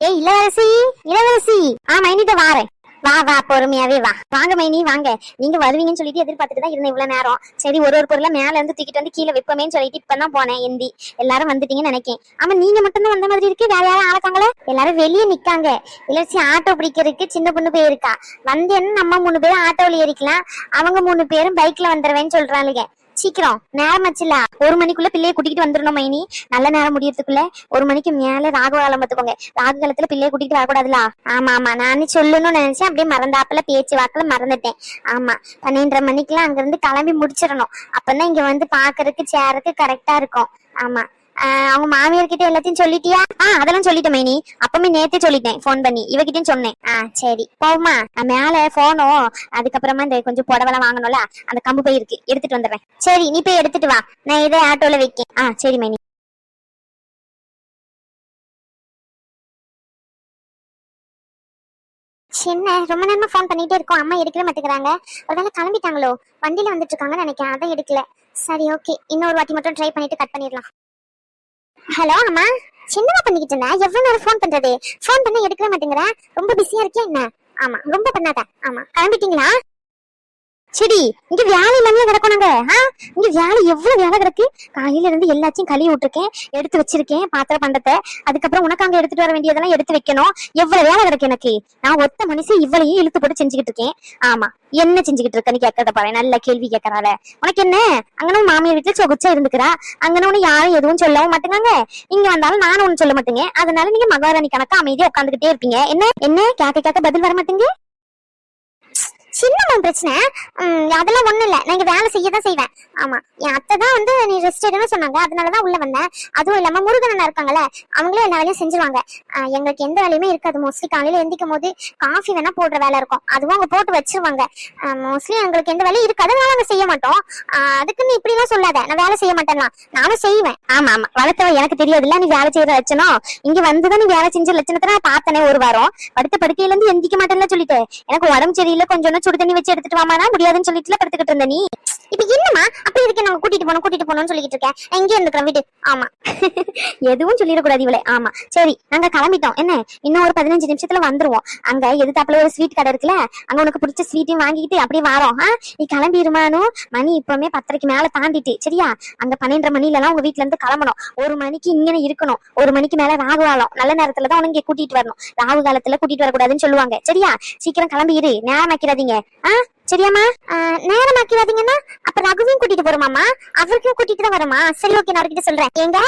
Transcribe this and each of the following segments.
ஏய் இளவரசி இளவரசி. ஆ மைனிட்ட வாரேன். வா வா பொறுமையாவே வா. வாங்க மைனி வாங்க. நீங்க வருவீங்கன்னு சொல்லிட்டு எதிர்பார்த்துட்டு தான் இருந்தேன் இவ்வளவு நேரம். சரி ஒரு ஒரு பொருளை மேல இருந்து தூக்கிட்டு வந்து கீழே வைப்பமேன்னு சொல்லிட்டு இப்பதான் போனேன் எந்தி. எல்லாரும் வந்துட்டீங்கன்னு நினைக்கேன். ஆமா நீங்க மட்டும் தான் வந்த மாதிரி இருக்கு? வேற யாரும் ஆளக்காங்களே எல்லாரும் வெளியே நிக்காங்க. இளவரசி ஆட்டோ பிடிக்கிறதுக்கு சின்ன பொண்ணு போயிருக்கா. வந்தேன்னு நம்ம மூணு பேரும் ஆட்டோவில் ஏறிக்கலாம். அவங்க மூணு பேரும் பைக்ல வந்துருவேன்னு சொல்றாளுங்க. சீக்கிரம். நேரம் ஆச்சுல. ஒரு மணிக்குள்ள பிள்ளைய கூட்டிட்டு வந்துடணும் மைனி. நல்ல நேரம் முடியறதுக்குள்ள ஒரு மணிக்கு மேல ராகு காலம் பார்த்துக்கோங்க. ராகு காலத்துல பிள்ளைய கூட்டிட்டு வரக்கூடாதுல. ஆமா ஆமா. நானே சொல்லணும்னு நினைச்சேன். அப்படியே மறந்தாப்புல பேச்சு வாக்குல மறந்துட்டேன். ஆமா. பன்னெண்டரை மணிக்கெல்லாம் அங்க இருந்து கிளம்பி முடிச்சிடணும். அப்பதான் இங்க வந்து பாக்குறதுக்கு சேருக்கு கரெக்டா இருக்கும். ஆமா. அவங்க மாமியார் கிட்ட எல்லாத்தையும் சொல்லிட்டியா? ஆ அதெல்லாம் சொல்லிட்டேன் மைனி. அப்பமே நேத்தே சொல்லிட்டேன் ஃபோன் பண்ணி. இவகிட்டயும் சொன்னேன். ஆ சரி. போமா மேல போனோ அதுக்கப்புறமா இந்த கொஞ்சம் புடவெல்லாம் வாங்கணும்ல அந்த கம்பு போய் இருக்கு. எடுத்துட்டு வந்துடுறேன். சரி நீ போய் எடுத்துட்டு வா. நான் இதை ஆட்டோல வைக்கேன். ஆ சரி மைனி. என்ன ரொம்ப நேரமா ஃபோன் பண்ணிட்டே இருக்கோம். அம்மா எடுக்கவே மாட்டேங்கிறாங்க. ஒருவேளை கிளம்பிட்டாங்களோ? வண்டியில வந்துட்டு இருக்காங்கன்னு நினைக்கிறேன். அதான் எடுக்கல. சரி ஓகே இன்னொரு வாட்டி மட்டும் ட்ரை பண்ணிட்டு கட் பண்ணிடலாம். ஹலோ அம்மா சின்னமா பண்ணிக்கிட்டு இருந்தேன் எவ்வளவு நேரம் ஃபோன் பண்றது? ஃபோன் பண்ண எடுக்கவே மாட்டேங்கிற? ரொம்ப பிஸியா இருக்கேன் என்ன? ஆமா ரொம்ப பண்ணாத. ஆமா கிளம்பிட்டீங்களா? சரி இங்க வேலை இல்லாமலே கிடக்கும் நாங்க. ஆ? இங்க வேலை எவ்வளவு வேலை கிடக்கு? காலையில இருந்து எல்லாத்தையும் கழுவி விட்டுருக்கேன் எடுத்து வச்சிருக்கேன் பாத்திர பண்டத்தை. அதுக்கப்புறம் உனக்கு அங்க எடுத்துட்டு வர வேண்டியதெல்லாம் எடுத்து வைக்கணும். எவ்வளவு வேலை கிடக்கு எனக்கு? நான் ஒத்த மனுஷன் இவ்வளையும் இழுத்து போட்டு செஞ்சுக்கிட்டு இருக்கேன். ஆமா என்ன செஞ்சுக்கிட்டு இருக்கேன்னு கேட்கறத பாரு நல்ல கேள்வி கேட்கறாள. உனக்கு என்ன? அங்கன மாமியார் வீட்டுல சொகுச்சா இருந்துக்கிறா? அங்கன ஒண்ணு யாரும் எதுவும் சொல்லவும் மாட்டேங்காங்க இங்க வந்தாலும் நானும் ஒண்ணு சொல்ல மாட்டேங்க. அதனால நீங்க மகாராணி கணக்கு அமைதியா உட்காந்துக்கிட்டே இருப்பீங்க. என்ன? என்ன? கேட்க கேட்க பதில் வர மாட்டேங்க சின்னமா பிரச்சனை. அதெல்லாம் ஒண்ணும் இல்ல. நான் இங்க வேலை செய்ய தான் செய்வேன். ஆமா. என் அத்தை தான் வந்து நீ ரெஸ்ட் எடுன்னு சொன்னாங்க. அதனாலதான் உள்ள வந்தேன். அதுவும் இல்லாம முருகன் அண்ணா இருக்காங்கல்ல அவங்களே எல்லா வேலையும் செஞ்சிருவாங்க. எங்களுக்கு எந்த வேலையுமே இருக்காது. மோஸ்ட்லி காலையில எந்திக்கும் போது காஃபி வேணா போடுற வேலை இருக்கும். அதுவும் அவங்க போட்டு வச்சிருவாங்க. மோஸ்ட்லி எங்களுக்கு எந்த வேலையும் இருக்காது. அதனால நாங்க செய்ய மாட்டோம். ஆஹ், அதுக்கு நீ இப்படி எல்லாம் சொல்லாத. நான் வேலை செய்ய மாட்டேன்னா நானும் செய்வேன். ஆமா ஆமா. வளர்த்தவ எனக்கு தெரியாதுல்ல. நீ வேலை செய்யற லட்சணம். இங்க வந்துதான் நீ வேலை செஞ்ச லட்சணத்தை நான் பார்த்தனே ஒரு வாரம். படுத்த படுக்கையில இருந்து எந்திக்க மாட்டேன்னு சொல்லிட்டு எனக்கு உடம்பு சரியில்லை. கொஞ்சம் சுடு தண்ணி வச்சு எடுத்துட்டு வாமானா முடியாதுன்னு சொல்லிட்டுல படுத்துக்கிட்டு இருந்த நீ. இப்ப என்னமா அப்படி இதுக்கு நாங்க கூட்டிட்டு போனோம் கூட்டிட்டு போனோம்னு சொல்லிட்டு இருக்கேன் நான் இங்கே இருந்துக்கிறேன் வீட்டு ஆமா. எதுவும் சொல்லிடக்கூடாது இவளே. ஆமா. சரி நாங்க கிளம்பிட்டோம். என்ன? இன்னும் ஒரு பதினஞ்சு நிமிஷத்துல வந்துருவோம். அங்க எதுத்தாப்புல ஒரு ஸ்வீட் கடை இருக்குல்ல? அங்க உனக்கு பிடிச்ச ஸ்வீட்டையும் வாங்கிட்டு அப்படியே வாரோம். நீ கிளம்பிடுமானோ மணி இப்பவுமே பத்தரைக்கு மேல தாண்டிட்டு. சரியா? அங்க பன்னெண்டரை மணில எல்லாம் உங்க வீட்டுல இருந்து கிளம்பணும். ஒரு மணிக்கு இங்கே இருக்கணும். ஒரு மணிக்கு மேல ராகு காலம். நல்ல நேரத்துல தான் உனக்கு கூட்டிட்டு வரணும். ராகு காலத்துல கூட்டிட்டு வரக்கூடாதுன்னு சொல்லுவாங்க. சரியா? சீக்கிரம் கிளம்பிடு நேரம் வைக்கிறாதீங்க ஆஹ் சரியாம்மா? ஆஹ், நேரம் அப்ப ரகுவையும் கூட்டிட்டு போறோமாமா அவருக்கும் கூட்டிட்டு தான் வரமா? சரி ஓகே நான் அவர்கிட்ட சொல்றேன். ஏங்க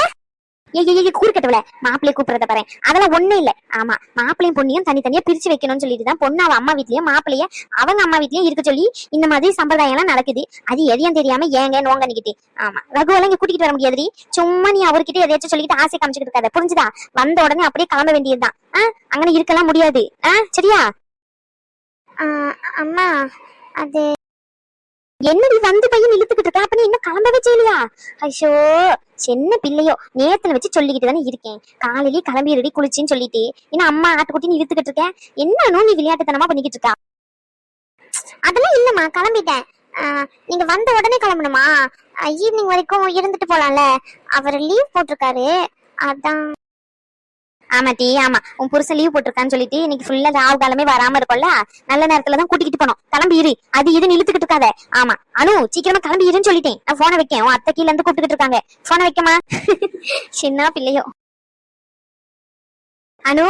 ஏய் கூறுக்கட்டவள மாப்பிள்ளைய கூப்பிடுறத பாரு. அதெல்லாம் ஒண்ணு இல்ல. ஆமா மாப்பிள்ளையும் பொண்ணையும் தனித்தனியா பிரிச்சு வைக்கணும்னு சொல்லிட்டு தான் பொண்ணு அவ அம்மா வீட்லயும் மாப்பிள்ளைய அவங்க அம்மா வீட்லயும் இருக்க சொல்லி இந்த மாதிரி சம்பிரதாயம் எல்லாம் நடக்குது. அது எதையும் தெரியாம ஏங்க நோங்க நிக்கிட்டு ஆமா ரகுவெல்லாம் இங்க கூட்டிட்டு வர முடியாதுடி. சும்மா நீ அவர்கிட்ட எதையாச்சும் சொல்லிட்டு ஆசை காமிச்சுட்டு இருக்காத. புரிஞ்சுதா? வந்த உடனே அப்படியே கிளம்ப வேண்டியதுதான். ஆஹ் அங்கன இருக்கலாம் முடியாது. ஆஹ் சரியா? அம்மா அது என்னடி வந்து பையன் இழுத்துக்கிட்டு இருக்கா? அப்ப இன்னும் கிளம்பவே செய்யலையா? ஐயோ சின்ன பிள்ளையோ நேரத்துல வச்சு சொல்லிக்கிட்டு தானே இருக்கேன். காலையிலேயே கிளம்பி ரெடி குளிச்சின்னு சொல்லிட்டு. ஏன்னா அம்மா ஆட்டுக்குட்டின்னு இழுத்துக்கிட்டு இருக்கேன். என்ன நீ விளையாட்டுத்தனமா பண்ணிக்கிட்டு இருக்கா? அதெல்லாம் இல்லம்மா கிளம்பிட்டேன். ஆஹ், நீங்க வந்த உடனே கிளம்பணுமா? ஈவினிங் வரைக்கும் இருந்துட்டு போலாம்ல. அவர் லீவ் போட்டிருக்காரு. அதான். ஆமா டி ஆமா. உன் புருஷன் லீவ் போட்டிருக்கான்னு சொல்லிட்டு இன்னைக்கு ஃபுல்லா ராவு காலமே வராம இருக்கும்ல? நல்ல நேரத்துல தான் கூட்டிக்கிட்டு போனோம். கிளம்பி இரு. அது இது இழுத்துக்கிட்டு இருக்காத. ஆமா. அனு சீக்கிரமா கிளம்பி இருன்னு சொல்லிட்டேன். நான் போனை வைக்கேன். உன் அத்தை கீழ இருந்து கூப்பிட்டுக்கிட்டு இருக்காங்க. போனை வைக்கமா சின்ன பிள்ளையோ. அனு?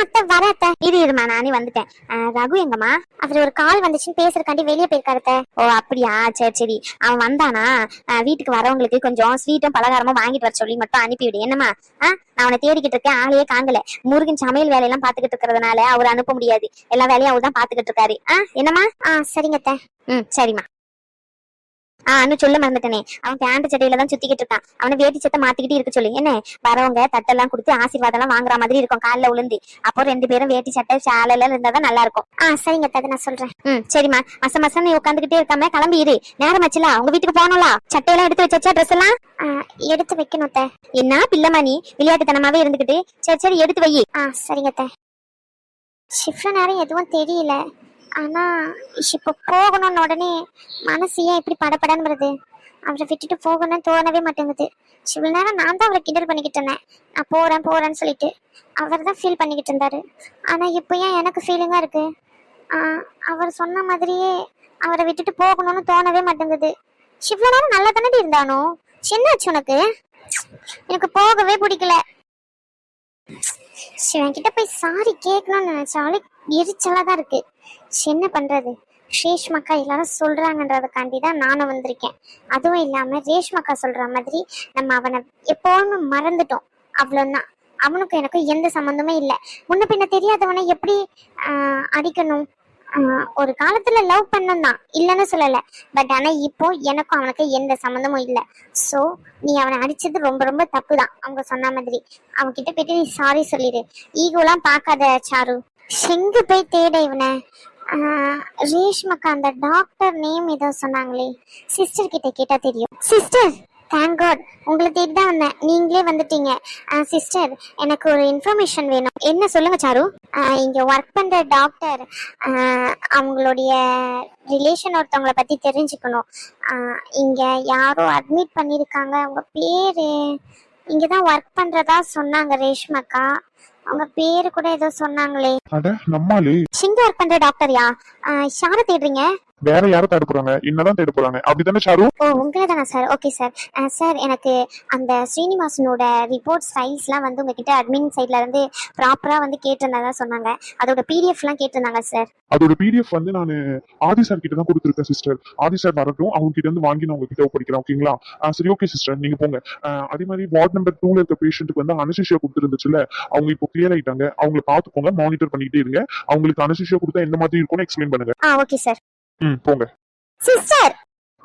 அத்தை வர அத்தை. இரு இருமா நானே வந்துட்டேன். ரகு எங்கம்மா? அவர் ஒரு கால் வந்துச்சுன்னு பேசுறக்காண்டி வெளியே போயிருக்காரு ஓ அப்படியா? சரி சரி. அவன் வந்தானா? ஆ, வீட்டுக்கு வரவங்களுக்கு கொஞ்சம் ஸ்வீட்டும் பலகாரமும் வாங்கிட்டு வர சொல்லி மட்டும் அனுப்பிவிடு. என்னம்மா? ஆ நான் அவனை தேடிக்கிட்டு இருக்கேன். ஆளையே காங்கல முருகன் சமையல் வேலையெல்லாம் பாத்துக்கிட்டு இருக்கிறதுனால அவர் அனுப்ப முடியாது. எல்லா வேலையும் அவர் தான் பாத்துக்கிட்டு இருக்காரு. ஆ என்னம்மா? ஆ சரிங்க அத்தை. ம் சரிம்மா. ஆ அனு சொல்ல மறந்துட்டனே. அவன் பேண்ட் சட்டையில தான் சுத்திக்கிட்டு இருக்கான். அவனை வேட்டி சட்டை மாத்திக்கிட்டு இருக்க சொல்லி. என்ன? வரவங்க தட்டெல்லாம் கொடுத்து ஆசீர்வாதம் எல்லாம் வாங்குற மாதிரி இருக்கும். கால்ல உளுந்து. அப்போ ரெண்டு பேரும் வேட்டி சட்டை சேலை எல்லாம் இருந்தா தான் நல்லா இருக்கும். ஆ சரிங்க அத்தை நான் சொல்றேன். ம் சரிம்மா. மச மசம் நீ உட்காந்துக்கிட்டே இருக்காம கிளம்பி இரு. நேரம் ஆச்சுல. உங்க வீட்டுக்கு போகணும்ல. சட்டையெல்லாம் எடுத்து வச்சாச்சா ட்ரெஸ் எல்லாம்? எடுத்து வைக்கணும் அத்தை. என்ன? பிள்ளைமா நீ? விளையாட்டுத்தனமாவே இருந்துகிட்டு. சரி சரி எடுத்து வை. ஆ சரிங்க அத்தை. ஷிஃப்ட் நேரம் எதுவும் தெரியல. ஆனா இப்ப போகணும்னு உடனே மனசு ஏன் இப்படி படப்படன்னு வருது? அவரை விட்டுட்டு போகணும்னு தோணவே மாட்டேங்குது. இவ்வளவு நேரம் நான் தான் அவரை கிண்டல் பண்ணிக்கிட்டு இருந்தேன். நான் போறேன் போறேன்னு சொல்லிட்டு அவர் தான் ஃபீல் பண்ணிக்கிட்டு இருந்தாரு. ஆனா இப்போ ஏன் எனக்கு ஃபீலிங்கா இருக்கு? அவர் சொன்ன மாதிரியே அவரை விட்டுட்டு போகணும்னு தோணவே மாட்டேங்குது. இவ்வளவு நேரம் நல்லா தானே இருந்தானோ? என்னாச்சு உனக்கு? எனக்கு போகவே பிடிக்கல. சிவன் கிட்ட போய் சாரி கேட்கணும்னு நினைச்சாலும் எரிச்சலா தான் இருக்கு. என்ன பண்றது? ரேஷ்மக்கா எல்லாரும் சொல்றாங்கன்றதுக்காண்டி தான் நானும் வந்திருக்கேன். அதுவும் இல்லாம ரேஷ்மக்கா சொல்ற மாதிரி நம்ம அவனை எப்போன்னு மறந்துட்டோம். அவ்வளவுதான். அவனுக்கும் எனக்கும் எந்த சம்மந்தமே இல்லை. முன்ன பின்ன தெரியாதவனை எப்படி அடிக்கணும்? ஆஹ், ஒரு காலத்துல லவ் பண்ணோம் தான். இல்லைன்னு சொல்லல. பட் ஆனா இப்போ எனக்கும் அவனுக்கு எந்த சம்மந்தமும் இல்லை. ஸோ நீ அவனை அடிச்சது ரொம்ப ரொம்ப தப்பு தான் அவங்க சொன்ன மாதிரி. அவன் கிட்ட போயிட்டு நீ சாரி சொல்லிடு. ஈகோலாம் பார்க்காத சாரு. எங்க போய் தேட இவனை. ரேஷ்மக்கா அந்த டாக்டர் நேம் ஏதோ சொன்னாங்களே. சிஸ்டர் கிட்ட கேட்டா தெரியும். சிஸ்டர் தேங்க் காட் உங்களை தேடி தான் வந்தேன். நீங்களே வந்துட்டீங்க. சிஸ்டர் எனக்கு ஒரு இன்ஃபர்மேஷன் வேணும். என்ன சொல்லுங்க சாரு? இங்கே இங்க ஒர்க் பண்ற டாக்டர் அவங்களுடைய ரிலேஷன் ஒருத்தவங்களை பத்தி தெரிஞ்சுக்கணும். இங்கே இங்க யாரோ அட்மிட் பண்ணிருக்காங்க அவங்க பேரு? இங்கே தான் ஒர்க் பண்றதா சொன்னாங்க ரேஷ்மக்கா. அவங்க பேரு கூட ஏதோ சொன்னாங்களே. அட நம்மாலே. சிங்க ஒர்க் பண்ற டாக்டர்யா? யாரை தேடுறீங்க வேற யாரை தேட போறாங்க. என்னதான் தேட போறாங்க. அப்படித்தானே சாரு ஓ உங்களை தானா சார் ஓகே சார் சார் எனக்கு அந்த ஸ்ரீனிவாசனோட ரிப்போர்ட் ஃபைல்ஸ்லாம் வந்து உங்ககிட்ட அட்மின் சைட்ல இருந்து ப்ராப்பரா வந்து கேட்டிருந்ததா சொன்னாங்க. அதோட பிடிஎஃப்லாம் கேட்டிருந்தாங்க சார் அதோட பிடிஎஃப் வந்து நான் ஆதி சார் கிட்ட தான் கொடுத்துருக்கேன் சிஸ்டர் ஆதி சார் வரட்டும் அவங்க கிட்ட இருந்து வாங்கி நான் உங்ககிட்ட ஒப்படைக்கிறேன் ஓகேங்களா சரி ஓகே சிஸ்டர் நீங்க போங்க. அதே மாதிரி வார்ட் நம்பர் டூல இருக்க பேஷண்ட்டுக்கு வந்து அனசிஷியா கொடுத்துருந்துச்சுல அவங்க இப்போ கிளியர் ஆயிட்டாங்க. அவங்கள பாத்துக்கோங்க மானிட்டர் பண்ணிக்கிட்டே இருங்க. அவங்களுக்கு அனசிஷியா கொடுத்தா எந்த மாதிரி இருக்கும்னு எக்ஸ்பிளைன் பண்ணுங்க. ஆ ஓகே சார் ம். போங்க. சிஸ்டர்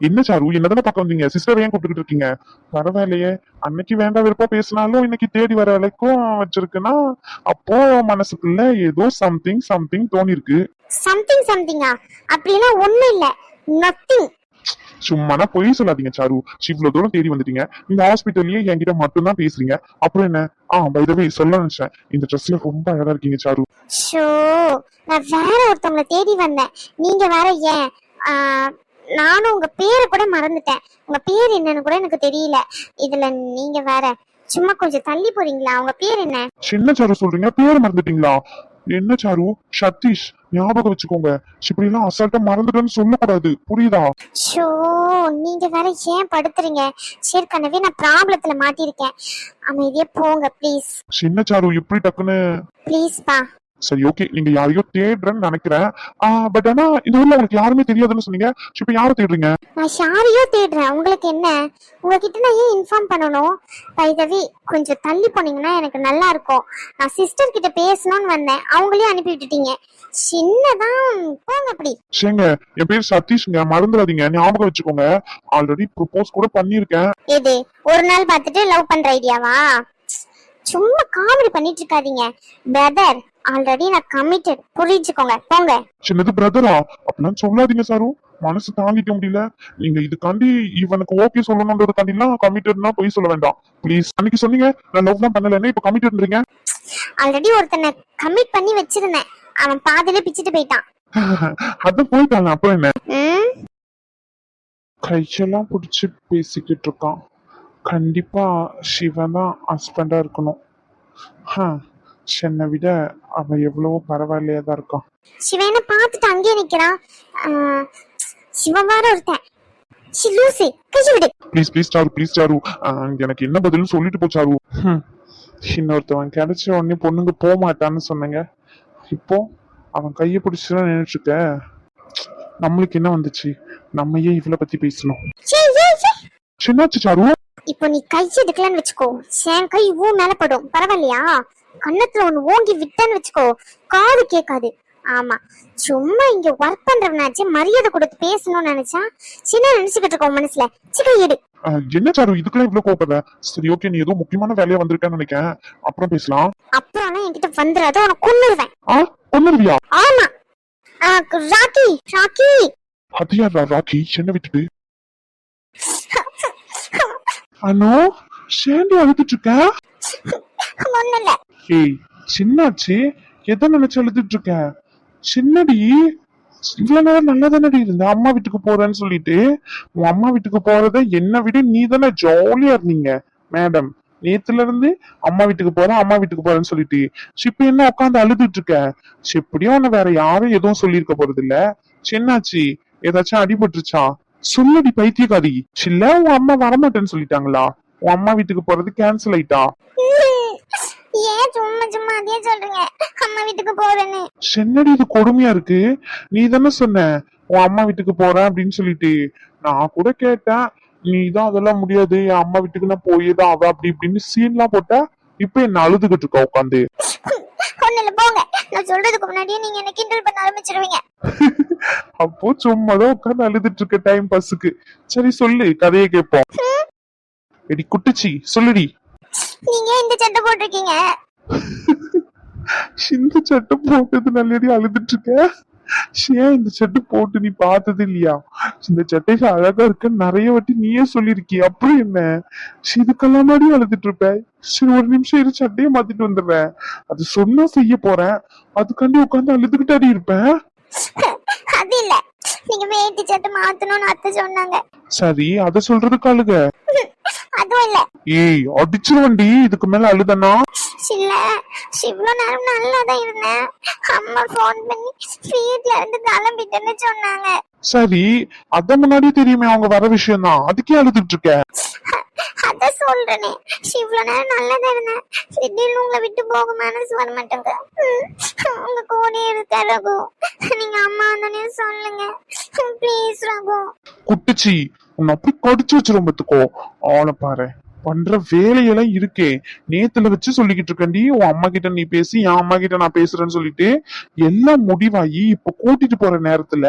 என்ன சாரு என்னதானே பக்கம் வந்தீங்க? சிஸ்டர் ஏன் கூப்பிட்டுக்கிட்டு இருக்கீங்க? பரவாயில்லையே. அன்னைக்கு வேண்டாம் விருப்பா பேசினாலும் இன்னைக்கு தேடி வர வரைக்கும் வச்சிருக்குன்னா அப்போ மனசுக்குள்ள ஏதோ சம்திங் சம்திங் தோணி இருக்கு சம்திங் சம்திங்கா அப்படிலாம் ஒண்ணும் இல்ல. நத்திங் சும்மானா பொய் சொல்லாதீங்க சாரு. இவ்வளவு தூரம் தேடி வந்துட்டீங்க. இந்த ஹாஸ்பிட்டல்லயே என்கிட்ட மட்டும் தான் பேசுறீங்க. அப்புறம் என்ன? ஆ பைதவே சொல்ல நினைச்சேன். இந்த ட்ரெஸ்ல ரொம்ப அழகா இருக்கீங்க சாரு. ஷோ நான் வேற ஒருத்தவங்கள தேடி வந்தேன். நீங்க வேற ஏன்? நானும் உங்க பேரை கூட மறந்துட்டேன். உங்க பேர் என்னன்னு கூட எனக்கு தெரியல. இதுல நீங்க வேற சும்மா கொஞ்சம் தள்ளி போறீங்களா? உங்க பேர் என்ன? சின்ன சாரு சொல்றீங்க பேர் மறந்துட்டீங்களா? என்ன சாரு? சதீஷ் ஞாபகம் வச்சுக்கோங்க. இப்படி எல்லாம் அசால்ட்டா மறந்துட்டேன்னு சொல்லக்கூடாது. புரியுதா? ஷோ நீங்க வேற ஏன் படுத்துறீங்க? ஏற்கனவே நான் ப்ராப்ளத்துல மாட்டிருக்கேன் அமைதியே போங்க ப்ளீஸ் சின்ன சாரு இப்படி டக்குன்னு ப்ளீஸ் பா. சரி ஓகே நீங்க யாரையோ தேடுறேன்னு நினைக்கிறேன். பட் ஆனா இந்த ஊர்ல உங்களுக்கு யாருமே தெரியாதுன்னு சொன்னீங்க. இப்ப யாரை தேடுறீங்க? நான் யாரையோ தேடுறேன். உங்களுக்கு என்ன? உங்ககிட்ட நான் ஏன் இன்ஃபார்ம் பண்ணணும்? பைதவி கொஞ்சம் தள்ளி போனீங்கன்னா எனக்கு நல்லா இருக்கும். நான் சிஸ்டர் கிட்ட பேசணும்னு வந்தேன். அவங்களையும் அனுப்பி விட்டுட்டீங்க. சின்னதான் போங்க அப்படி. சரிங்க என் பேர் சதீஷ்ங்க. மறந்துடாதீங்க. ஞாபகம் வச்சுக்கோங்க. ஆல்ரெடி ப்ரொபோஸ் கூட பண்ணியிருக்கேன். எது? ஒரு நாள் பார்த்துட்டு லவ் பண்ற ஐடியாவா சும்மா காமெடி பண்ணிட்டு இருக்காதீங்க. பிரதர் ஆல்ரெடி நான் கமிட்டட் புரிஞ்சுக்கோங்க. போங்க. சின்னது பிரதரா அப்படிலாம் சொல்லாதீங்க சாரு. மனசு தாங்கிக்க முடியல. நீங்க இதுக்காண்டி இவனுக்கு ஓகே சொல்லணுன்றதுக்காண்டிலாம் கமிட்டட்னா போய் சொல்ல வேண்டாம். ப்ளீஸ் அன்னைக்கு சொன்னீங்க நான் லவ்லாம் பண்ணலன்னு இப்ப கமிட்டட்ன்றீங்க ஆல்ரெடி ஒருத்தனை கமிட் பண்ணி வச்சிருந்தேன். அவன் பாதியில பிச்சுட்டு போயிட்டான். அதான் போயிட்டாங்க அப்ப என்ன? கையெல்லாம் பிடிச்சி பேசிக்கிட்டு இருக்கான். கண்டிப்பா சிவன் தான் ஹஸ்பண்டா இருக்கணும். என்னை விட அவன் எவ்வளவோ பரவாயில்லையா தான் இருக்கான் சிவனை பார்த்துட்டு அங்கேயே நிக்கிறான் வேற ஒருத்தன். சி, லூசு கையை விடு. Please please Charu please Charu. எனக்கு என்ன பதில்னு சொல்லிட்டு போ சாரு. ஹம், இன்னொருத்தவன் கிடைச்ச உடனே பொண்ணுங்க போக மாட்டான்னு சொன்னேங்க. இப்போ அவன் கையை பிடிச்சுதான் நினைச்சுக்க நம்மளுக்கு என்ன வந்துச்சு? நம்ம ஏன் இவளை பத்தி பேசணும்? சே, ஏ, ஏ. சின்னாச்சு சாரு? இப்போ நீ கை எடுக்கலன்னு வச்சுக்கோ. என் கை ஊ மேல படும். பரவாயில்லையா? கன்னத்துல ஒண்ணு ஓங்கி விட்டான்னு வச்சுக்கோ காது கேட்காது. ஆமா சும்மா இங்க ஒர்க் பண்றவனாச்சு மரியாதை கொடுத்து பேசணும்னு நினைச்சா சின்ன நினைச்சுக்கிட்டு இருக்கோம் மனசுல. சிக்கை எடு. என்ன சாரு இதுக்கெல்லாம் இவ்வளவு கோபப்படுற சரி ஓகே நீ ஏதோ முக்கியமான வேலையா வந்திருக்கேன்னு நினைக்கிறேன். அப்புறம் பேசலாம். அப்புறம் என்கிட்ட வந்துடாத உனக்கு கொன்னுருவேன். ஆ ஒன்னுருவியா ஆமா. Rocky Rocky. அது யாரா ராக்கி? என்ன விட்டுட்டு. அனோ சேண்டி அழுதுட்டு இருக்க? ஒண்ணு ஏய் சின்னாச்சு எதை நினைச்சு அழுதுட்டு இருக்க சின்னடி இவ்வளவு நேரம் நல்லா தானடி இருந்த அம்மா வீட்டுக்கு போறேன்னு சொல்லிட்டு உன் அம்மா வீட்டுக்கு போறத என்னை விட நீ தானே ஜாலியா இருந்தீங்க மேடம் நேத்துல இருந்து அம்மா வீட்டுக்கு போறேன் அம்மா வீட்டுக்கு போறேன்னு சொல்லிட்டு. சிப்பி என்ன உட்காந்து அழுதுட்டு இருக்க? சிப்படியும் எப்படியும் உன்னை வேற யாரும் எதுவும் சொல்லியிருக்க போறது இல்ல சின்னாச்சி ஏதாச்சும் அடிபட்டுருச்சா? சொல்லடி பைத்தியக்காரி. சில்ல உன் அம்மா வரமாட்டேன்னு சொல்லிட்டாங்களா? உன் அம்மா வீட்டுக்கு போறது கேன்சல் ஆயிட்டா? ஏன் சும்மா சும்மா அதே சொல்றீங்க. அம்மா வீட்டுக்கு போறேன்னு. என்னடி இது கொடுமையா இருக்கு? நீ தானே சொன்ன. உன் அம்மா வீட்டுக்கு போறேன் அப்படின்னு சொல்லிட்டு. நான் கூட கேட்டேன். நீ தான் அதெல்லாம் முடியாது. என் அம்மா வீட்டுக்கு நான் போயேதான் அவ அப்படி இப்படின்னு சீன்லாம் போட்டா இப்ப என்ன அழுதுகிட்டு இருக்கா உட்காந்து? ஒண்ணு இல்ல போங்க. நான் சொல்றதுக்கு முன்னாடியே நீங்க என்ன கிண்டல் பண்ண ஆரம்பிச்சிருவீங்க. அப்போ சும்மாதான் உட்காந்து அழுதுட்டு இருக்க டைம் பாஸுக்கு சரி சொல்லு கதையை கேட்போம். எடி குட்டுச்சி சொல்லுடி. நீங்க இந்த சட்டை போட்டிருக்கீங்க? இந்த சட்டை போட்டது நல்லடி அழுதுட்டு இருக்க? ஏன் இந்த சட்டை போட்டு நீ பார்த்தது இல்லையா? இந்த சட்டையில அழகா இருக்க நிறைய வாட்டி நீயே சொல்லிருக்கிய அப்புறம் என்ன? சரி, இதுக்கெல்லாம் மாதிரி அழுதுட்டு இருப்ப. சரி ஒரு நிமிஷம் இரு சட்டையை மாத்திட்டு வந்துடுறேன். அது சொன்னா செய்ய போறேன். அதுக்காண்டி உட்காந்து அழுதுகிட்டாடி இருப்பேன் அது இல்ல. நீங்க வேட்டி சட்டை மாத்தணும்னு அத்தை சொன்னாங்க. சரி அத சொல்றதுக்கு அழுக. அதுவும் இல்ல. ஏய் அடிச்சிருவண்டி இதுக்கு மேல அழுதனா? இல்ல இவ்வளவு நேரம் நல்லா தான் இருந்தேன். அம்மா ஃபோன் பண்ணி வீட்ல இருந்து கிளம்பிட்டேன்னு சொன்னாங்க. சரி அத முன்னாடியே தெரியுமே அவங்க வர விஷயம் தான் அதுக்கே அழுதுட்டு இருக்க. அத சொல்றேனே. இவ்வளவு நேரம் நல்லா தான் இருந்தேன். திடீர்னு உங்களை விட்டு போக மனசு வர மாட்டேங்க உங்க கூட இருக்க ரகு. நீங்க அம்மா வந்தோடனே சொல்லுங்க. ப்ளீஸ் ரகு. குட்டுச்சி உன்னை அப்படி கடிச்சு வச்சிரும் பத்துக்கோ ஆளை பாரு. பண்ற வேலையெல்லாம் இருக்கே. நேத்துல வச்சு சொல்லிக்கிட்டு இருக்கண்டி உன் அம்மா கிட்ட நீ பேசி என் அம்மா கிட்ட நான் பேசுறேன்னு சொல்லிட்டு எல்லாம் முடிவாகி இப்ப கூட்டிட்டு போற நேரத்துல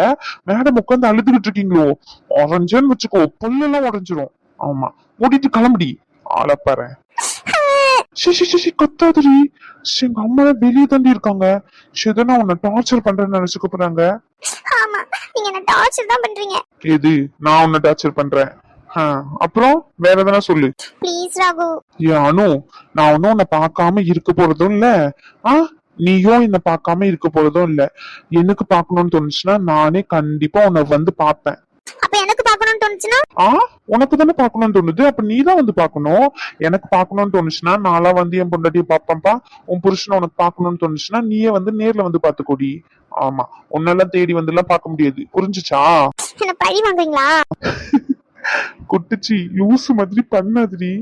மேடம் உட்காந்து அழுதுகிட்டு இருக்கீங்களோ? உடஞ்சேன்னு வச்சுக்கோ. புல்லெல்லாம் உடஞ்சிரும். ஆமா. கூட்டிட்டு கிளம்புடி ஆளை ஷி, கத்தாதடி. ஷி, எங்க அம்மா வெளியே தாண்டி இருக்காங்க ஏதோ நான் உன்னை டார்ச்சர் பண்றேன்னு நினைச்சுக்க போறாங்க ஆமா நீங்க என்ன டார்ச்சர் தான் பண்றீங்க. எது நான் உன்னை டார்ச்சர் பண்றேன். அப்புறம் வேற எதனா சொல்லு. ப்ளீஸ் ரகு. அனு நான் ஒன்னும் உன்னை பார்க்காம இருக்க போறதும் இல்ல. ஆ நீயும் என்ன பார்க்காம இருக்க போறதும் இல்ல. எனக்கு பார்க்கணும்னு தோணுச்சுன்னா நானே கண்டிப்பா உன்னை வந்து பார்ப்பேன். அப்ப எனக்கு தோணுச்சுன்னா ஆ உனக்கு தானே பார்க்கணும்னு தோணுது? அப்ப நீ தான் வந்து பார்க்கணும். எனக்கு பார்க்கணும்னு தோணுச்சுன்னா நாளா வந்து என் பொண்டாட்டிய பார்ப்பேன்ப்பா. உன் புருஷனை உனக்கு பார்க்கணும்னு தோணுச்சுன்னா நீயே வந்து நேர்ல வந்து பார்த்துக்கோடி. ஆமா உன்னெல்லாம் தேடி வந்து எல்லாம் பார்க்க முடியாது. புரிஞ்சுச்சா? என்ன பழி வாங்குவீங்களா குட்டுச்சி லூசு மாதிரி பண்ணாதடி.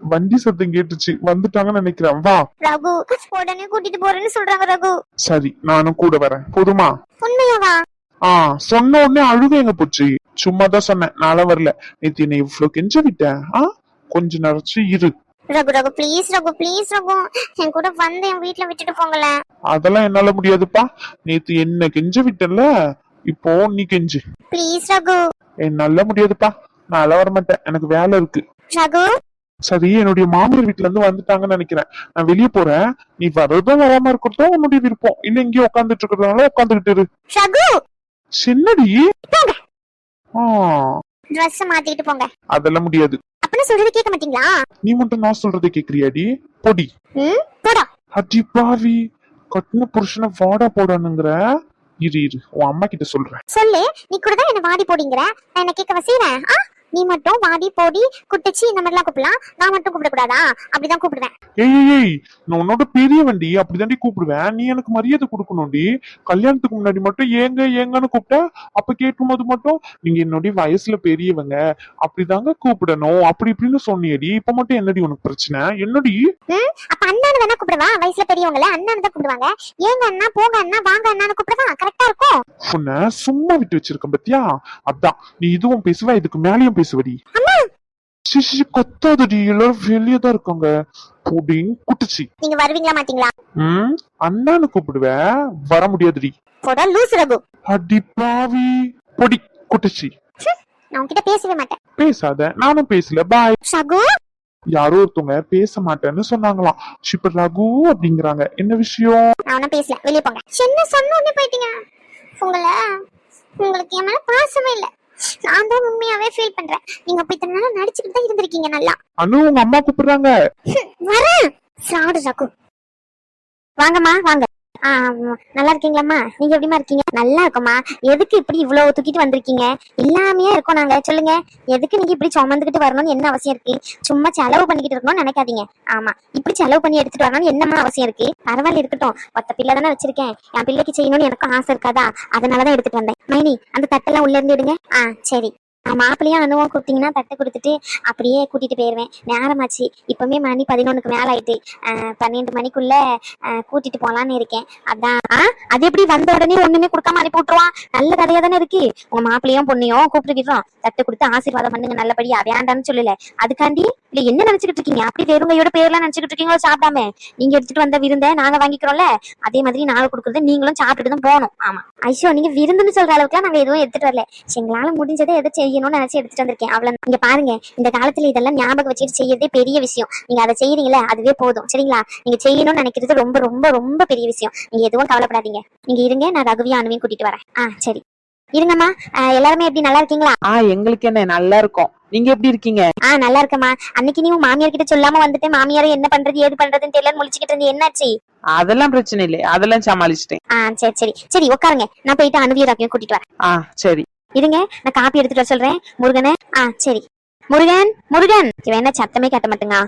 வண்டி சத்தம் கேட்டுச்சு. வந்துட்டாங்கன்னு நினைக்கிறேன். வா. ரகு உடனே கூட்டிட்டு போறேன்னு சொல்றாங்க ரகு. சரி நானும் கூட வரேன். போதுமா? உண்மையாவா ஆ சொன்ன உடனே அழுக எங்க போச்சு. சும்மா தான் சொன்னேன் நாளா வரல. நேத்து என்னை இவ்வளவு கெஞ்ச விட்டேன் ஆ? கொஞ்சம் நரைச்சு இரு. Raghu Raghu please Raghu please Raghu. என் கூட வந்து என் வீட்ல விட்டுட்டு போங்களேன். அதெல்லாம் என்னால முடியாதுப்பா. நேத்து என்ன கெஞ்ச விட்டல இப்போ நீ கெஞ்சு. ப்ளீஸ் ரகு. என்னால முடியாதுப்பா. நான் வர மாட்டேன் எனக்கு வேலை இருக்கு. ரகு? சரி என்னுடைய மாமனார் வீட்டுல இருந்து வந்துட்டாங்கன்னு நினைக்கிறேன். நான் வெளியே போறேன். நீ வர்றதும் வராம இருக்கிறதும் உன்னுடைய விருப்பம். இல்ல இங்கேயே உட்காந்துட்டு இருக்கிறதுனால உட்காந்துக்கிட்டு இரு. ரகு! சின்னடி! ட்ரெஸ் மாத்திக்கிட்டு போங்க. அதெல்லாம் முடியாது. அப்படின்னு சொல்றது கேட்க மாட்டீங்களா? நீ மட்டும் நான் சொல்றதை கேக்குறியாடி பொடி. ம் போடா. அடி பாவி. கட்டின புருஷனை வாடா போடானுங்கிற. இரு இரு. உன் அம்மா கிட்ட சொல்றேன். சொல்லு. நீ கூட தான் என்ன வாடி போடிங்கிற. நான் என்ன கேட்க வசீறேன் ஆ? நீ மட்டும் வாடி போடி குட்டச்சி இந்த மாதிரிலாம் கூப்பிடலாம். நான் மட்டும் கூப்பிடக்கூடாதா? அப்படிதான் கூப்பிடுவேன். ஏய் ஏய், நான் உன்னோட பெரிய வண்டி அப்படிதாண்டி கூப்பிடுவேன். நீ எனக்கு மரியாதை கொடுக்கணும்டி. கல்யாணத்துக்கு முன்னாடி மட்டும் ஏங்க ஏங்கன்னு கூப்பிட்ட அப்ப கேட்கும்போது மட்டும் நீங்க என்னுடைய வயசுல பெரியவங்க அப்படிதாங்க கூப்பிடணும். அப்படி இப்படின்னு சொன்னியடி. இப்ப மட்டும் என்னடி உனக்கு பிரச்சனை? என்னடி? ம் அப்ப அண்ணானு வேணா கூப்பிடுவா? வயசுல பெரியவங்கள. அண்ணானு தான் கூப்பிடுவாங்க. ஏங்க அண்ணா போங்க அண்ணா வாங்க அண்ணானு கூப்பிடுவா? கரெக்டா இருக்கும் உன்னை சும்மா விட்டு வச்சிருக்கேன் பத்தியா? அதான். நீ இதுவும் பேசுவ இதுக்கு மேலயும் பேசுவடி. அம்மா சி சி, சி, கத்தாதடி எல்லாரும் வெளியே தான் இருக்காங்க. புடிங் குட்டுச்சி. நீங்க வருவீங்களா மாட்டீங்களா? ம் அண்ணான்னு கூப்பிடுவேன் வர முடியாதுடி. போடா லூஸ் ரகு. அடி பாவி. பொடி குட்டுச்சி. நான் உன்கிட்ட பேசவே மாட்டேன். பேசாத நானும் பேசல பாய் ரகு? யாரோ ஒருத்தவங்க பேச மாட்டேன்னு சொன்னாங்களாம். இப்ப ரகு அப்படிங்கிறாங்க. என்ன விஷயம்? நான் பேசல. வெளியே போங்க. என்ன சொன்ன உடனே போயிட்டீங்க? உங்களை உங்களுக்கு என் மேல பாசமே இல்ல. நான் தான் உண்மையாவே ஃபீல் பண்றேன். நீங்க அப்ப இத்தனை நாள் நடிச்சுக்கிட்டு தான் இருந்திருக்கீங்க நல்லா. அனு உங்க அம்மா கூப்பிடுறாங்க. வரேன். ஃப்ராடு ரகு வாங்கம்மா வாங்க. நல்லா இருக்கீங்களாம்மா? நீங்க எப்படிமா இருக்கீங்க? நல்லா இருக்கோம்மா. எதுக்கு இப்படி இவ்வளவு தூக்கிட்டு வந்திருக்கீங்க? எல்லாமே இருக்கோம் நாங்க. சொல்லுங்க. எதுக்கு நீங்க இப்படி சுமந்துக்கிட்டு வரணும்னு என்ன அவசியம் இருக்கு? சும்மா செலவு பண்ணிக்கிட்டு இருக்கணும்னு நினைக்காதீங்க. ஆமா. இப்படி செலவு பண்ணி எடுத்துட்டு வரணும்னு என்னமா அவசியம் இருக்கு? பரவாயில்ல இருக்கட்டும். ஒத்த பிள்ளை தானே வச்சிருக்கேன். என் பிள்ளைக்கு செய்யணும்னு எனக்கும் ஆசை இருக்காதா? அதனாலதான் எடுத்துட்டு வந்தேன். மைனி அந்த தட்டெல்லாம் உள்ள இருந்து எடுங்க. ஆ சரி. மாப்பிள்ளையும் அனுபவம் கூப்பிட்டீங்கன்னா தட்டை கொடுத்துட்டு அப்படியே கூட்டிட்டு போயிடுவேன் நேரமாச்சு. இப்பவுமே மணி பதினொன்றுக்கு மேல ஆயிட்டு. பன்னெண்டு மணிக்குள்ள கூட்டிட்டு போகலான்னு இருக்கேன். அதான். அது எப்படி வந்த உடனே ஒண்ணுமே கொடுக்காம அனுப்பி விட்டுருவான் நல்ல கதையா தானே இருக்கு. உங்க மாப்பிள்ளையும் பொண்ணையும் கூப்பிட்டுக்கிட்டோம் தட்டு கொடுத்து ஆசீர்வாதம் பண்ணுங்க நல்லபடியா. வேண்டாம்னு சொல்லல. அதுக்காண்டி இல்ல என்ன நினைச்சுக்கிட்டு இருக்கீங்க? அப்படி வெறுங்கையோட பேர்லாம் நினைச்சுக்கிட்டு இருக்கீங்களோ சாப்பிடாம? நீங்க எடுத்துட்டு வந்த விருந்தை நாங்க வாங்கிக்கிறோம்ல? அதே மாதிரி நாங்க கொடுக்கறத நீங்களும் சாப்பிட்டுட்டு தான் போகணும். ஆமா. ஐஷோ நீங்க விருந்துன்னு சொல்ற அளவுக்குலாம் நாங்க எதுவும் எடுத்துட்டு வரல. எங்களால முடிஞ்சதை எதை செய்யணும்னு நினைச்சு எடுத்துட்டு வந்திருக்கேன். அவ்வளவு இங்க பாருங்க இந்த காலத்துல இதெல்லாம் ஞாபகம் வச்சுட்டு செய்யறதே பெரிய விஷயம். நீங்க அதை செய்யறீங்களே அதுவே போதும். சரிங்களா? நீங்க செய்யணும்னு நினைக்கிறது ரொம்ப ரொம்ப ரொம்ப பெரிய விஷயம். நீங்க எதுவும் கவலைப்படாதீங்க. நீங்க இருங்க நான் ரகுவியும் அணுவையும் கூட்டிட்டு வரேன். ஆ சரி. இருங்கம்மா. எல்லாருமே எப்படி நல்லா இருக்கீங்களா? ஆ எங்களுக்கு என்ன நல்லா இருக்கும். நீங்க எப்படி இருக்கீங்க? ஆ நல்லா இருக்கம்மா. அன்னைக்கு நீ மாமியார் கிட்ட சொல்லாம வந்துட்டு மாமியார் என்ன பண்றது ஏது பண்றதுன்னு தெரியல முழிச்சுக்கிட்டு இருந்து என்னாச்சு? அதெல்லாம் பிரச்சனை இல்லை. அதெல்லாம் சமாளிச்சிட்டேன். ஆ சரி சரி. சரி உட்காருங்க. நான் போயிட்டு அணுவிய ரகுவையும் கூட்டிட்டு வரேன். ஆ சரி. இருங்க நான் காப்பி எடுத்துட்டு வர சொல்றேன். முருகனே ஆ சரி. முருகன் முருகன். இவன் என்ன சத்தமே கேட்ட மாட்டேங்க.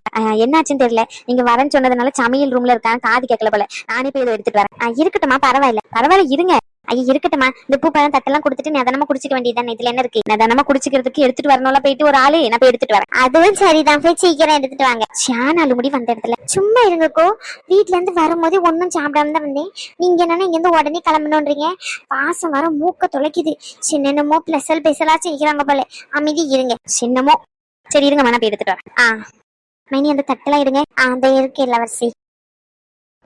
என்னாச்சுன்னு தெரியல. நீங்க வரேன்னு சொன்னதுனால சமையல் ரூம்ல இருக்கான் காது கேட்கல போல. நானே போய் இதை எடுத்துட்டு வரேன். இருக்கட்டுமா பரவாயில்ல. பரவாயில்ல இருங்க. ஐயா இருக்கட்டும்மா. இந்த பூ பழம் தட்டெல்லாம் கொடுத்துட்டு நிதானமா குடிச்சிக்க வேண்டியதுதானே. இதுல என்ன இருக்கு? நிதானமா குடிச்சிக்கிறதுக்கு எடுத்துட்டு வரணும்ல போயிட்டு ஒரு ஆளு? நான் போய் எடுத்துட்டு வரேன். அதுவும் சரிதான். போய் சீக்கிரம் எடுத்துட்டு வாங்க. சியானாலு முடி வந்த இடத்துல. சும்மா இருங்கக்கோ. வீட்ல இருந்து வரும்போது ஒன்னும் சாப்பிடாம தான் வந்தேன். நீங்க என்னன்னா இங்க இருந்து உடனே கிளம்பணுன்றீங்க பாசம் வர மூக்க தொலைக்குது. சின்னமோ பிளசல் பெசலா செய்கிறாங்க போல. அமைதி இருங்க. சின்னமோ. சரி இருங்க மன போய் எடுத்துட்டு வரேன். ஆ. மைனி அந்த தட்டெல்லாம் எடுங்க. அந்த இருக்கு இளவரசி.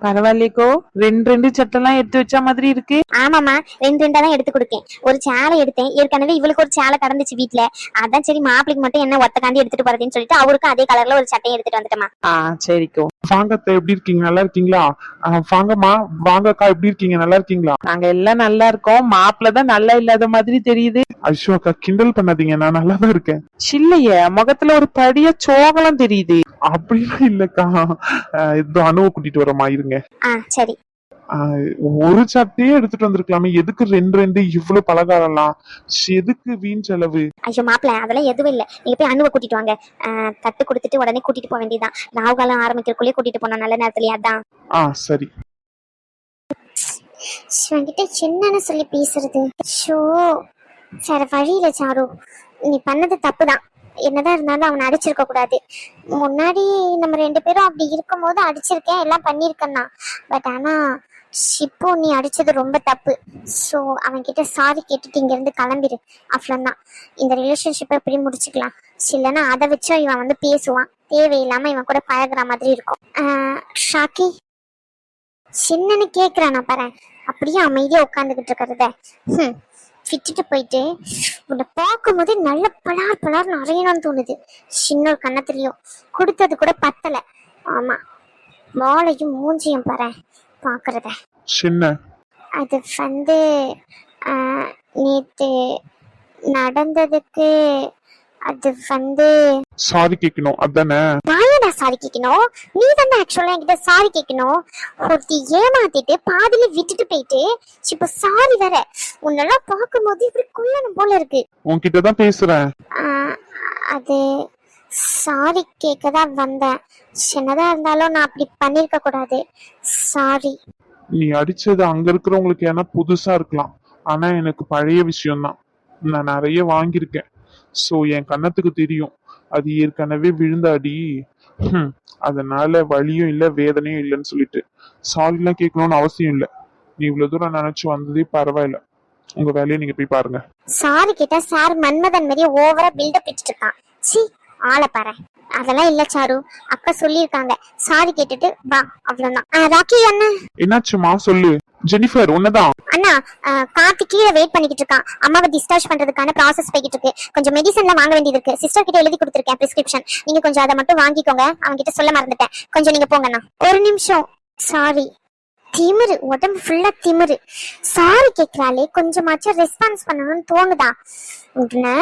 பரவாயில்லைக்கோ ரெண்டு ரெண்டு சட்டெல்லாம் எடுத்து வச்ச மாதிரி இருக்கு. ஆமாமா ரெண்டு ரெண்டா தான் எடுத்து கொடுக்கேன். ஒரு சேலை எடுத்தேன். ஏற்கனவே இவளுக்கு ஒரு சேலை கடந்துச்சு வீட்ல. அதான் சரி மாப்பிளைக்கு மட்டும் என்ன ஒத்த காண்டி எடுத்துட்டு போறதுன்னு சொல்லிட்டு அவருக்கும் அதே கலர்ல ஒரு சட்டையும் எடுத்துட்டு வந்துட்டேமா ஆ சரிக்கோ. வாங்க அத்தை, எப்படி இருக்கீங்க? நல்லா இருக்கீங்களா? வாங்கம்மா. வாங்கக்கா எப்படி இருக்கீங்க? நல்லா இருக்கீங்களா? நாங்க எல்லாம் நல்லா இருக்கோம். மாப்பிள்ள தான் நல்லா இல்லாத மாதிரி தெரியுது. ஐஷோ அக்கா கிண்டல் பண்ணாதீங்க. நான் நல்லா தான் இருக்கேன். சில்லைய முகத்துல ஒரு படிய சோகலம் தெரியுது. அப்படிலாம் இல்லக்கா. இதோ அணுவை கூட்டிட்டு வரமா இருங்க. ஆ சரி. ஒரு சட்டையே எடுத்துட்டு வந்திருக்கலாமே. எதுக்கு ரெண்டு ரெண்டு இவ்வளவு பலகாரம்லாம்? எதுக்கு வீண் செலவு? ஐயோ மாப்பிள்ள அதெல்லாம் எதுவும் இல்ல. நீங்க போய் அணுவை கூட்டிட்டு வாங்க. தட்டு கொடுத்துட்டு உடனே கூட்டிட்டு போக வேண்டியதுதான். ராவுகாலம் ஆரம்பிக்கிறதுக்குள்ளே கூட்டிட்டு போனா நல்ல நேரத்துலயே அதான். ஆ சரி. என்கிட்ட என்னன்னு சொல்லி பேசுறது? ஷோ வேற வழியில சாரு. நீ பண்ணது தப்புதான். என்னதான் இருந்தாலும் அவனை அடிச்சிருக்க கூடாது. முன்னாடி நம்ம ரெண்டு பேரும் அப்படி இருக்கும்போது அடிச்சிருக்கேன் எல்லாம் பண்ணியிருக்கேன் தான். பட் ஆனா இப்போ நீ அடிச்சது ரொம்ப தப்பு. ஸோ அவன்கிட்ட சாரி கேட்டுட்டு இங்க இருந்து கிளம்பிடு அவ்வளோதான் இந்த ரிலேஷன்ஷிப்பை எப்படி முடிச்சுக்கலாம். இல்லைன்னா அதை வச்சும் இவன் வந்து பேசுவான். தேவையில்லாம இவன் கூட பழகுற மாதிரி இருக்கும். ஷாக்கி சின்னன்னு கேக்குறானா பாரு. அப்படியே அமைதியா உட்காந்துக்கிட்டு இருக்கிறத. ஹம், விட்டுட்டு போயிட்டு உன்னை பார்க்கும்போது நல்ல பலார் பலார் நிறையணும்னு தோணுது. சின்ன ஒரு கண்ணத்துலயும் கொடுத்தது கூட பத்தல. ஆமா. மாலையும் மூஞ்சியும் பாரு. பாக்குறத சின்ன. அது வந்து ஆஹ், நேத்து நடந்ததுக்கு அது வந்து சாரி கேட்கணும் அதானே? நான் சாரி கேட்கணும் நீ தானே ஆக்சுவலா என்கிட்ட சாரி கேட்கணும் ஒருத்தி ஏமாத்திட்டு பாதியில விட்டுட்டு போயிட்டு இப்ப சாரி வேற. உன்னெல்லாம் பார்க்கும்போது இப்படி கொல்லணும் போல இருக்கு. உன்கிட்ட தான் பேசுறேன். அது சாரி கேட்க தான் வந்தேன். சின்னதா இருந்தாலும் நான் அப்படி பண்ணிருக்க கூடாது. சாரி. நீ அடிச்சது அங்க இருக்கிறவங்களுக்கு ஏன்னா புதுசா இருக்கலாம். ஆனா எனக்கு பழைய விஷயம்தான். நான் நிறைய வாங்கியிருக்கேன். சோ என் கண்ணத்துக்கு தெரியும். அது ஏற்கனவே விழுந்தாடி. அதனால வலியும் இல்ல வேதனையும் இல்லைன்னு சொல்லிட்டு. சாரிலாம் கேட்கணும்னு அவசியம் இல்லை. நீ இவ்வளவு தூரம் நினைச்சு வந்ததே பரவாயில்ல. உங்க வேலையை நீங்க போய் பாருங்க. சாரி கேட்டா சார் மன்மதன் மாதிரி ஓவரா பில்டப் வச்சுட்டு இருக்கான். சி ஆளை பாரு அதெல்லாம் இல்ல சாரு. அக்கா சொல்லியிருக்காங்க. சாரி கேட்டுட்டு வா அவ்வளவுதான். ராக்கி அண்ணா. என்னாச்சுமா சொல்லு. ஜெனிஃபர் உன்னதான். அண்ணா கார்த்தி கீழே வெயிட் பண்ணிக்கிட்டு இருக்கான். அம்மாவை டிஸ்சார்ஜ் பண்றதுக்கான ப்ராசஸ் போய்கிட்டு இருக்கு. கொஞ்சம் மெடிசன்லாம் வாங்க வேண்டியது இருக்கு. சிஸ்டர் கிட்ட எழுதி கொடுத்துருக்கேன் பிரிஸ்கிரிப்ஷன் நீங்க கொஞ்சம் அதை மட்டும் வாங்கிக்கோங்க. அவங்க கிட்ட சொல்ல மறந்துட்டேன். கொஞ்சம் நீங்க போங்கண்ணா. ஒரு நிமிஷம். சாரி திமிரு உடம்பு ஃபுல்லா திமிரு. சாரி கேக்குறாளே கொஞ்சமாச்சும் ரெஸ்பான்ஸ் பண்ணணும்னு தோணுதா? உடனே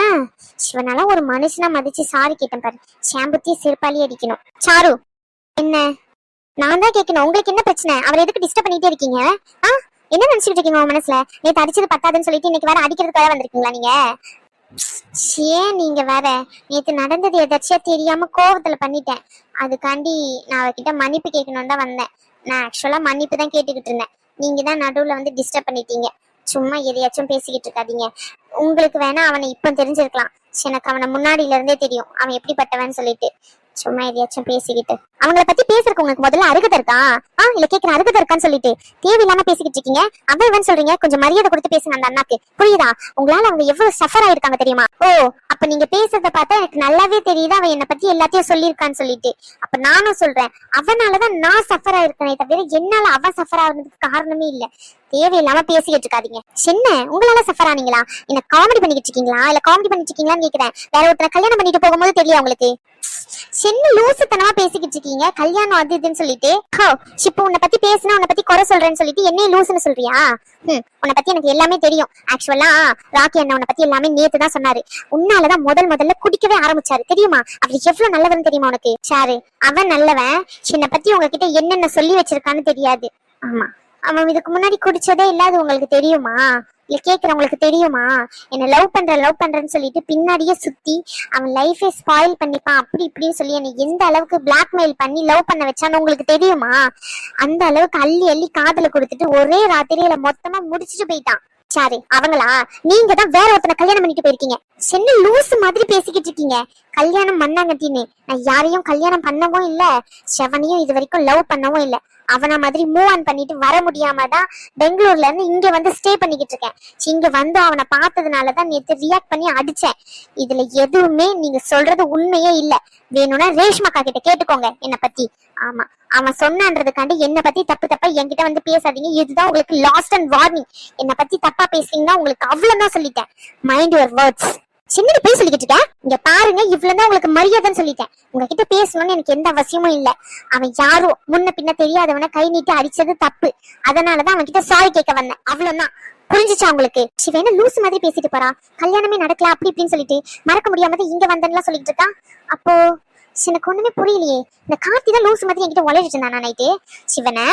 சிவனால ஒரு மனுஷனா மதிச்சு சாரி கேட்டேன் பாரு. சாம்புத்திய செருப்பாலி அடிக்கணும். சாரு என்ன? நான் தான் கேட்கணும் உங்களுக்கு என்ன பிரச்சனை? அவர் எதுக்கு டிஸ்டர்ப் பண்ணிட்டே இருக்கீங்க? ஆ? என்ன நினைச்சிட்டு இருக்கீங்க உங்க மனசுல? நேற்று அடிச்சது பத்தாதுன்னு சொல்லிட்டு இன்னைக்கு வேற அடிக்கிறதுக்காக வந்திருக்கீங்களா நீங்க? ஏன் நீங்க வேற. நேத்து நடந்தது எதாச்சியா தெரியாம கோவத்துல பண்ணிட்டேன். அதுக்காண்டி நான் அவகிட்ட மன்னிப்பு கேட்கணும்னு தான் வந்தேன். நான் ஆக்சுவலா மன்னிப்பு தான் கேட்டுக்கிட்டு இருந்தேன். நீங்கள் தான் நடுவுல வந்து டிஸ்டர்ப் பண்ணிட்டீங்க. சும்மா எதையாச்சும் பேசிக்கிட்டு இருக்காதீங்க. உங்களுக்கு வேணா அவனை இப்போ தெரிஞ்சிருக்கலாம். எனக்கு அவனை முன்னாடியில இருந்தே தெரியும். அவன் எப்படிப்பட்டவன் சொல்லிட்டு. சும்மா எதையாச்சும் பேசிக்கிட்டு. அவங்கள பத்தி பேசுறதுக்கு உங்களுக்கு முதல்ல அருகதை இருக்கா? ஆ இல்ல கேக்குற அருகதை இருக்கான்னு சொல்லிட்டு. தேவையில்லாம பேசிக்கிட்டு இருக்கீங்க. அவன் இவன் சொல்றீங்க கொஞ்சம் மரியாதை கொடுத்து பேசுங்க அந்த அண்ணாக்கு. புரியுதா? உங்களால அவங்க எவ்வளவு சஃபர் ஆயிருக்காங்க தெரியுமா? ஓ அப்ப நீங்க பேசுறத பார்த்தா எனக்கு நல்லாவே தெரியுது அவன் என்ன பத்தி எல்லாத்தையும் சொல்லியிருக்கான்னு சொல்லிட்டு. அப்ப நானும் சொல்றேன் அவனாலதான் நான் சஃபர் ஆயிருக்கனே தவிர என்னால அவன் சஃபர் ஆகுறதுக்கு காரணமே இல்ல. தேவையில்லாம பேசிக்கிட்டு இருக்காதீங்க. என்ன உங்களால சஃபர் ஆனீங்களா? என்ன காமெடி பண்ணிக்கிட்டு இருக்கீங்களா? இல்ல காமெடி பண்ணிட்டு இருக்கீங்களான்னு கேக்குறேன். வேற ஒருத்தரை கல்யாணம் பண்ணிட்டு போகும்போது தெரியும் உங்களுக்கு? சின்ன லூசுத்தனமா பேசிக்கிட்டு இருக்கீங்க. கல்யாணம் அது இதுன்னு சொல்லிட்டு. ஹோ இப்போ உன்னை பத்தி பேசினா உன்னை பத்தி குறை சொல்றேன்னு சொல்லிட்டு என்ன லூசுன்னு சொல்றியா? ம் உன்னை பத்தி எனக்கு எல்லாமே தெரியும். ஆக்சுவலா ராக்கி அண்ணன் உன்னை பத்தி எல்லாமே நேத்து தான் சொன்னாரு. உன்னாலதான் முதல் முதல்ல குடிக்கவே ஆரம்பிச்சாரு. தெரியுமா? அவர் எவ்வளவு நல்லவன் தெரியுமா உனக்கு? சாரு அவன் நல்லவன். என்னை பத்தி உங்ககிட்ட என்னென்ன சொல்லி வச்சிருக்கான்னு தெரியாது. ஆமா. அவன் இதுக்கு முன்னாடி குடிச்சதே இல்லாது உங்களுக்கு தெரியுமா? இல்ல கேக்குறவங்களுக்கு தெரியுமா? என்ன லவ் பண்ற லவ் பண்றேன்னு சொல்லிட்டு பின்னாடியே சுத்தி அவன் லைஃபை ஸ்பாயில் பண்ணிப்பான் அப்படி இப்படின்னு சொல்லி என்னை எந்த அளவுக்கு பிளாக்மெயில் பண்ணி லவ் பண்ண வச்சான்னு உங்களுக்கு தெரியுமா? அந்த அளவுக்கு அள்ளி அள்ளி காதல கொடுத்துட்டு ஒரே ராத்திரியில மொத்தமா முடிச்சிட்டு போயிட்டான். சாரு அவங்களா நீங்க தான் வேற ஒருத்தனை கல்யாணம் பண்ணிட்டு போயிருக்கீங்க. சின்ன லூசு மாதிரி பேசிக்கிட்டு இருக்கீங்க. கல்யாணம் பண்ணாங்கட்டின்னு. நான் யாரையும் கல்யாணம் பண்ணவும் இல்ல செவனையும் இது வரைக்கும் லவ் பண்ணவும் இல்ல. அவனை மாதிரி மூவ் ஆன் பண்ணிட்டு வர முடியாம தான் பெங்களூர்ல இருந்து இங்க வந்து ஸ்டே பண்ணிக்கிட்டு இருக்கேன். இங்க வந்து அவனை பார்த்ததுனால தான் நேத்து ரியாக்ட் பண்ணி அடிச்சேன். இதுல எதுவுமே நீங்க சொல்றது உண்மையே இல்ல. வேணும்னா ரேஷ்மாக்கா கிட்ட கேட்டுக்கோங்க என்ன பத்தி. ஆமா அவன் சொன்னான்றதுக்காண்டி என்ன பத்தி தப்பு தப்பா என்கிட்ட வந்து பேசாதீங்க. இதுதான் உங்களுக்கு லாஸ்ட் அண்ட் வார்னிங் என்ன பத்தி தப்பா பேசுறீங்கன்னா உங்களுக்கு அவ்வளவுதான் சொல்லிட்டேன். மைண்ட் யுவர் வேர்ட்ஸ் சின்னடி போய் சொல்லிக்கிட்டு இருக்க இங்க பாருங்க இவ்வளவுதான் உங்களுக்கு மரியாதைன்னு சொல்லிட்டேன். உங்ககிட்ட பேசணும்னு எனக்கு எந்த அவசியமும் இல்ல. அவன் யாரோ முன்ன பின்ன தெரியாதவன கை நீட்டி அடிச்சது தப்பு. அதனாலதான் அவன் கிட்ட சாரி கேட்க வந்தேன். அவ்வளவுதான். புரிஞ்சுச்சா உங்களுக்கு? சிவன லூசு மாதிரி பேசிட்டு போறா. கல்யாணமே நடக்கல அப்படி இப்படின்னு சொல்லிட்டு மறக்க முடியாம இங்க வந்தேன்லாம் சொல்லிட்டு இருக்கான் அப்போ எனக்கு ஒண்ணுமே புரியலையே. இந்த கார்த்தி தான் லூசு மாதிரி என்கிட்ட உழைச்சிட்டு இருந்தானா நைட்டு? சிவனை.